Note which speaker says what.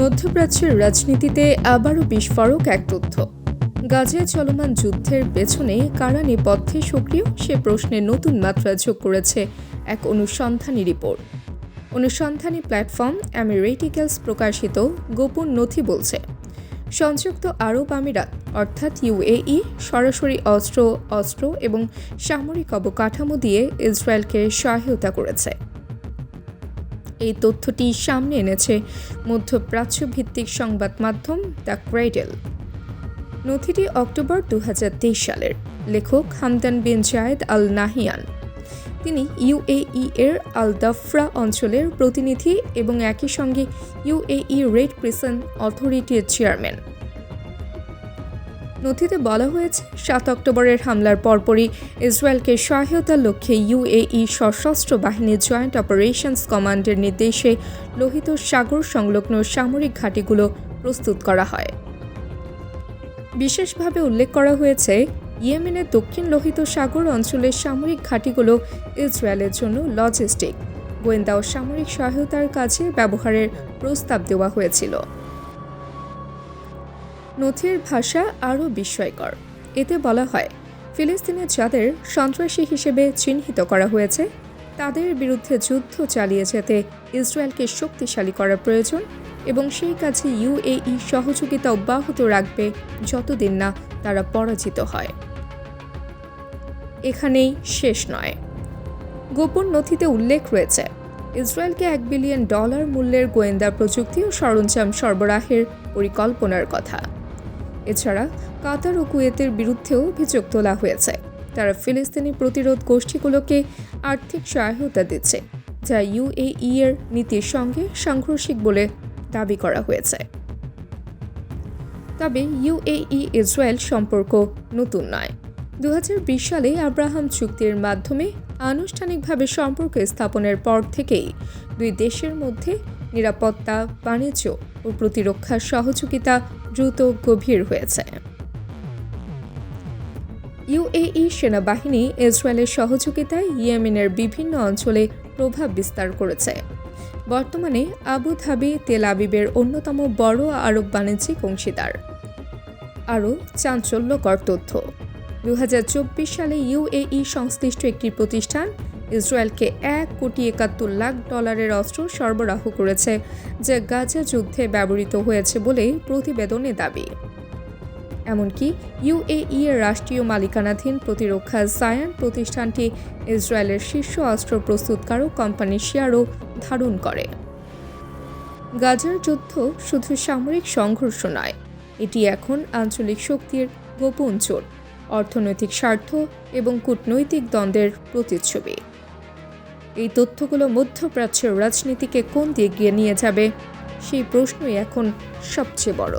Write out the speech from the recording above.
Speaker 1: মধ্যপ্রাচ্যের রাজনীতিতে আবারও বিস্ফোরক এক তথ্য। গাজায় চলমান যুদ্ধের পেছনে কারা নেপথ্যে সক্রিয়, সে প্রশ্নে নতুন মাত্রা যোগ করেছে এক অনুসন্ধানী রিপোর্ট। অনুসন্ধানী প্ল্যাটফর্ম অ্যামিরেটিক্যালস প্রকাশিত গোপন নথি বলছে, সংযুক্ত আরব আমিরাত, অর্থাৎ ইউএই, সরাসরি অস্ত্র অস্ত্র এবং সামরিক অবকাঠামো দিয়ে ইসরায়েলকে সহায়তা করেছে। এই তথ্যটি সামনে এনেছে মধ্যপ্রাচ্য ভিত্তিক সংবাদ মাধ্যম দ্য ক্রাইডেল নথিটি অক্টোবর দু হাজার তেইশ সালের। লেখক হামদান বিন জায়েদ আল নাহিয়ান তিনি ইউএই এর আল দাফরা অঞ্চলের প্রতিনিধি এবং একই সঙ্গে ইউএই রেড ক্রিসেন্ট অথরিটির চেয়ারম্যান। নথিতে বলা হয়েছে, সাত অক্টোবরের হামলার পরপরই ইসরায়েলকে সহায়তার লক্ষ্যে ইউএই সশস্ত্র বাহিনীর জয়েন্ট অপারেশনস কমান্ডের নির্দেশে লোহিত সাগর সংলগ্ন সামরিক ঘাঁটিগুলো প্রস্তুত করা হয়। বিশেষভাবে উল্লেখ করা হয়েছে, ইয়েমেনের দক্ষিণ লোহিত সাগর অঞ্চলের সামরিক ঘাঁটিগুলো ইসরায়েলের জন্য লজিস্টিক, গোয়েন্দা ও সামরিক সহায়তার কাজে ব্যবহারের প্রস্তাব দেওয়া হয়েছিল। নথির ভাষা আরও বিস্ময়কর। এতে বলা হয় ফিলিস্তিনের যাদের সন্ত্রাসী হিসেবে চিহ্নিত করা হয়েছে, তাদের বিরুদ্ধে যুদ্ধ চালিয়ে যেতে ইসরায়েলকে শক্তিশালী করা প্রয়োজন এবং সেই কাজে ইউএই সহযোগিতা অব্যাহত রাখবে যতদিন না তারা পরাজিত হয়। এখানেই শেষ নয়। গোপন নথিতে উল্লেখ রয়েছে, ইসরায়েলকে এক বিলিয়ন ডলার মূল্যের গোয়েন্দা প্রযুক্তি ও সরঞ্জাম সরবরাহের পরিকল্পনার কথা। এছাড়া কাতার ও কুয়েতের বিরুদ্ধেও অভিযোগ তোলা হয়েছে। তারা ফিলিস্তিনি প্রতিরোধ গোষ্ঠীগুলোকে আর্থিক সহায়তা দিচ্ছে, যা ইউএই এর নীতির সঙ্গে সাংঘর্ষিক বলে দাবি করা হয়েছে। তবে ইউএই ইসরায়েল সম্পর্ক নতুন নয়। দু সালে আব্রাহাম চুক্তির মাধ্যমে আনুষ্ঠানিকভাবে সম্পর্ক স্থাপনের পর থেকেই দুই দেশের মধ্যে নিরাপত্তা, বাণিজ্য ও প্রতিরক্ষা সহযোগিতা দ্রুত গভীর হয়েছে। ইউএই সেনাবাহিনী ইসরায়েলের সহযোগিতায় ইয়েমেনের বিভিন্ন অঞ্চলে প্রভাব বিস্তার করেছে। বর্তমানে আবু ধাবি, তেল আবিবের অন্যতম বড় আরব বাণিজ্যিক অংশীদার। আরও চাঞ্চল্যকর তথ্য। দু হাজার চব্বিশ সালে ইউএই সংশ্লিষ্ট একটি প্রতিষ্ঠান ইসরায়েলকে এক কোটি একাত্তর লাখ ডলারের অস্ত্র সরবরাহ করেছে, যা গাজা যুদ্ধে ব্যবহৃত হয়েছে বলে প্রতিবেদনে দাবি। এমনকি ইউএই এর রাষ্ট্রীয় মালিকানাধীন প্রতিরক্ষা সায়ান প্রতিষ্ঠানটি ইসরায়েলের শীর্ষ অস্ত্র প্রস্তুতকারক কোম্পানির শেয়ারও ধারণ করে। গাজার যুদ্ধ শুধু সামরিক সংঘর্ষ নয়, এটি এখন আঞ্চলিক শক্তির গোপন চোট, অর্থনৈতিক স্বার্থ এবং কূটনৈতিক দ্বন্দ্বের প্রতিচ্ছবি। এই তথ্যগুলো মধ্যপ্রাচ্যের রাজনীতিকে কোন দিকে নিয়ে যাবে? সেই প্রশ্নই এখন সবচেয়ে বড়।